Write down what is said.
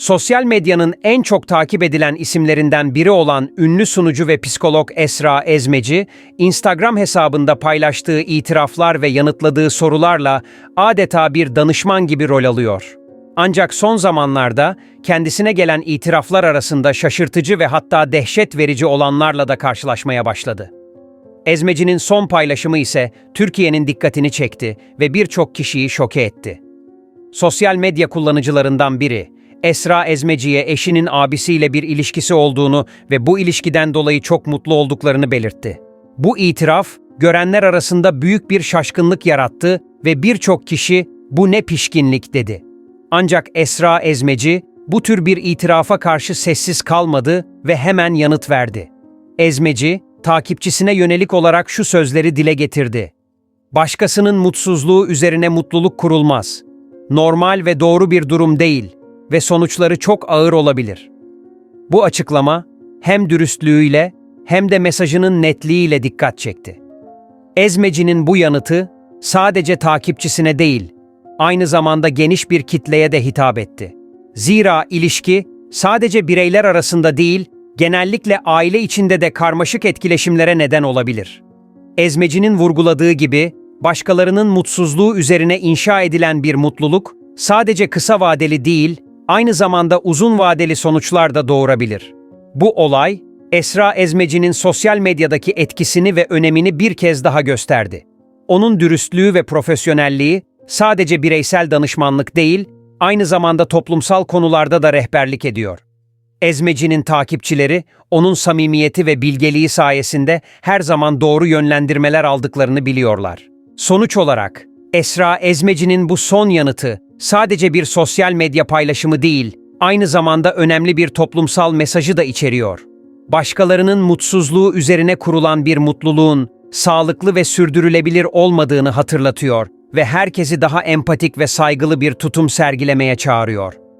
Sosyal medyanın en çok takip edilen isimlerinden biri olan ünlü sunucu ve psikolog Esra Ezmeci, Instagram hesabında paylaştığı itiraflar ve yanıtladığı sorularla adeta bir danışman gibi rol alıyor. Ancak son zamanlarda kendisine gelen itiraflar arasında şaşırtıcı ve hatta dehşet verici olanlarla da karşılaşmaya başladı. Ezmeci'nin son paylaşımı ise Türkiye'nin dikkatini çekti ve birçok kişiyi şoke etti. Sosyal medya kullanıcılarından biri, Esra Ezmeci'ye eşinin abisiyle bir ilişkisi olduğunu ve bu ilişkiden dolayı çok mutlu olduklarını belirtti. Bu itiraf, görenler arasında büyük bir şaşkınlık yarattı ve birçok kişi bu ne pişkinlik dedi. Ancak Esra Ezmeci bu tür bir itirafa karşı sessiz kalmadı ve hemen yanıt verdi. Ezmeci, takipçisine yönelik olarak şu sözleri dile getirdi. Başkasının mutsuzluğu üzerine mutluluk kurulmaz. Normal ve doğru bir durum değil ve sonuçları çok ağır olabilir. Bu açıklama hem dürüstlüğüyle hem de mesajının netliğiyle dikkat çekti. Ezmeci'nin bu yanıtı sadece takipçisine değil, aynı zamanda geniş bir kitleye de hitap etti. Zira ilişki sadece bireyler arasında değil, genellikle aile içinde de karmaşık etkileşimlere neden olabilir. Ezmeci'nin vurguladığı gibi, başkalarının mutsuzluğu üzerine inşa edilen bir mutluluk, sadece kısa vadeli değil, aynı zamanda uzun vadeli sonuçlar da doğurabilir. Bu olay, Esra Ezmeci'nin sosyal medyadaki etkisini ve önemini bir kez daha gösterdi. Onun dürüstlüğü ve profesyonelliği sadece bireysel danışmanlık değil, aynı zamanda toplumsal konularda da rehberlik ediyor. Ezmeci'nin takipçileri, onun samimiyeti ve bilgeliği sayesinde her zaman doğru yönlendirmeler aldıklarını biliyorlar. Sonuç olarak, Esra Ezmeci'nin bu son yanıtı sadece bir sosyal medya paylaşımı değil, aynı zamanda önemli bir toplumsal mesajı da içeriyor. Başkalarının mutsuzluğu üzerine kurulan bir mutluluğun sağlıklı ve sürdürülebilir olmadığını hatırlatıyor ve herkesi daha empatik ve saygılı bir tutum sergilemeye çağırıyor.